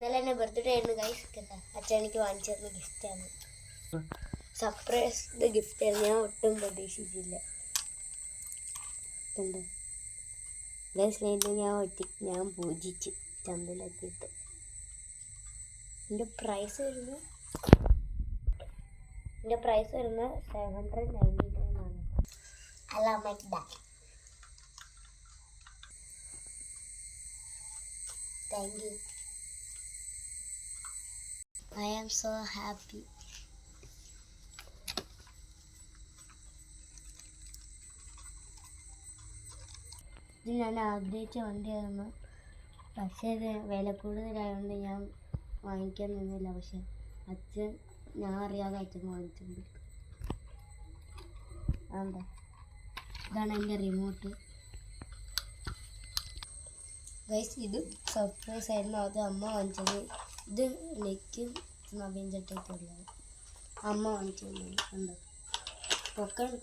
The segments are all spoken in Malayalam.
ഇന്നലെ എന്നെ ബർത്ത്ഡേ ആയിരുന്നു ഗൈസ് അച്ഛൻ എനിക്ക് വാങ്ങിച്ചു തന്ന ഗിഫ്റ്റാണ് സർപ്രൈസ് ഗിഫ്റ്റ് ആണ്. ഞാൻ ഒട്ടും പ്രതീക്ഷിച്ചില്ല. ഗൈസ് ലൈനിൽ ഞാൻ ഒറ്റ ഞാൻ പൂജിച്ച് ചന്തയിലെത്തിയിട്ട് എന്റെ പ്രൈസ് വരുന്നു എന്റെ പ്രൈസ് വരുന്നത് സെവൻ ഹൺഡ്രഡ് നയന്റി നയൻ ആണ്. അല്ല mike thank you I am so happy. ഇത് ഞാൻ ആഗ്രഹിച്ച വണ്ടിയായിരുന്നു പക്ഷേ ഇത് വില കൂടുതലായതുകൊണ്ട് ഞാൻ വാങ്ങിക്കാൻ നിന്നില്ല. പക്ഷെ അച്ഛൻ ഞാൻ അറിയാതെ അച്ഛൻ വാങ്ങിച്ചിട്ടുണ്ട് അതെ ഇതാണ് എന്റെ റിമോട്ട് ഗൈസ് ഇത് സർപ്രൈസ് ആയിരുന്നു. അത് അമ്മ വാങ്ങിച്ചത്. ഇത് എനിക്കും നവീൻ ചട്ടയ്ക്കുള്ളത് അമ്മ വാങ്ങിച്ചു പൊക്കം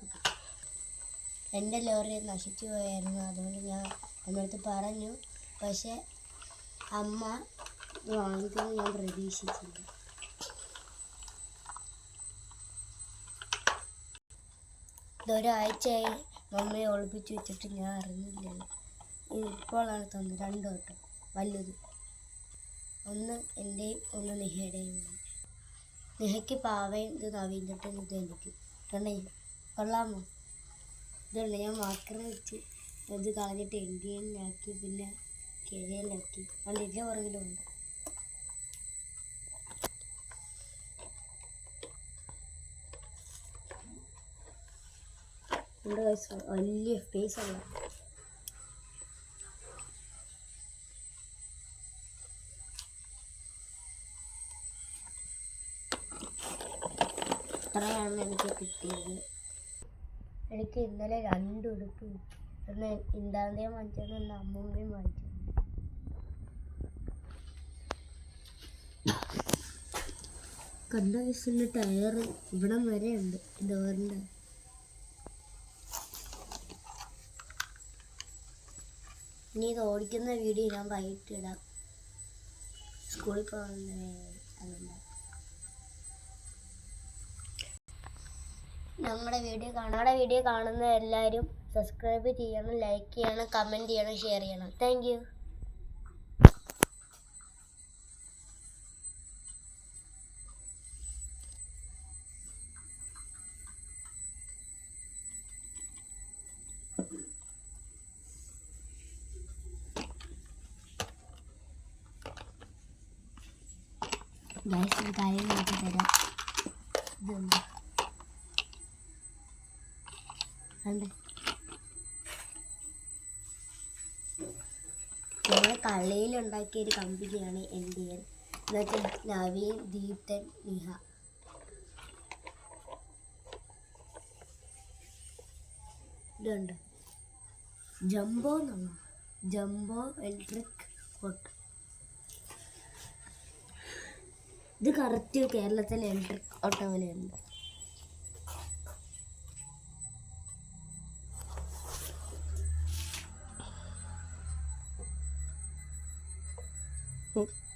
എന്റെ ലോറി നശിച്ചു പോയായിരുന്നു. അതുകൊണ്ട് ഞാൻ അമ്മടുത്ത് പറഞ്ഞു. പക്ഷെ അമ്മ വാങ്ങിക്കുമെന്ന് ഞാൻ പ്രതീക്ഷിച്ചില്ല. ഇതൊരാഴ്ചയായി മമ്മയെ ഒളിപ്പിച്ച് വെച്ചിട്ട് ഞാൻ അറിഞ്ഞില്ലല്ലോ. ഇപ്പോഴാണ് തന്നത്. രണ്ടു വട്ടം. വലുത്. ഒന്ന് എന്റെയും ഒന്ന് നിഹയുടെയും നിഹയ്ക്ക് പാവയും ഇത് നവീന്റെ ഇത് എനിക്ക്. കണ്ടേ കൊള്ളാമോ? ഇതുണ്ട് ഞാൻ മാക്കറി വെച്ച് ഇത് കളഞ്ഞിട്ട് ഇന്ത്യയിലാക്കി പിന്നെ കിഴയിലാക്കി അതുകൊണ്ട് ഇതിന്റെ പുറകിലുണ്ട് ഉണ്ട്. വലിയ സ്പേസ് ഉള്ള ഇത്രയാണ് എനിക്ക് കിട്ടിയത്? എനിക്ക് ഇന്നലെ രണ്ട് ഉടുപ്പ് ഒന്ന് ഇന്താന്തയും വാങ്ങിച്ചത് ഒന്ന് അമ്മൂമ്മയും വാങ്ങിച്ചു. കണ്ട വയസ്സിന്റെ ടയർ ഇവിടം വരെ ഉണ്ട്. ഡോറിന്റെ ഇനി ഇത് ഓടിക്കുന്ന വീഡിയോ ഞാൻ വൈകിട്ട് ഇടാം. സ്കൂളിൽ പോകുന്ന അതുണ്ടാവും നമ്മുടെ വീഡിയോ നമ്മുടെ വീഡിയോ കാണുന്ന എല്ലാവരും സബ്സ്ക്രൈബ് ചെയ്യണം ലൈക്ക് ചെയ്യണം കമന്റ് ചെയ്യണം ഷെയർ ചെയ്യണം. താങ്ക് ഗൈസ് കാര്യം നോക്കി തരാം. ഇതുണ്ട് കണ്ട്. ഞങ്ങൾ കള്ളിയിൽ ഉണ്ടാക്കിയ ഒരു കമ്പനിയാണ് ഇന്ത്യൻ എന്നുവെച്ചാൽ നവീൻ ദീപ്തൻ നിഹ. ഇതുണ്ട്. ജംബോ എന്നാണ് ജംബോ ഇലക്ട്രിക് ഹോട്ട് ഇത് കറക്റ്റ് കേരളത്തിലെ ഇലക്ട്രിക് ഓട്ടോ പോലെയുണ്ട് Ops.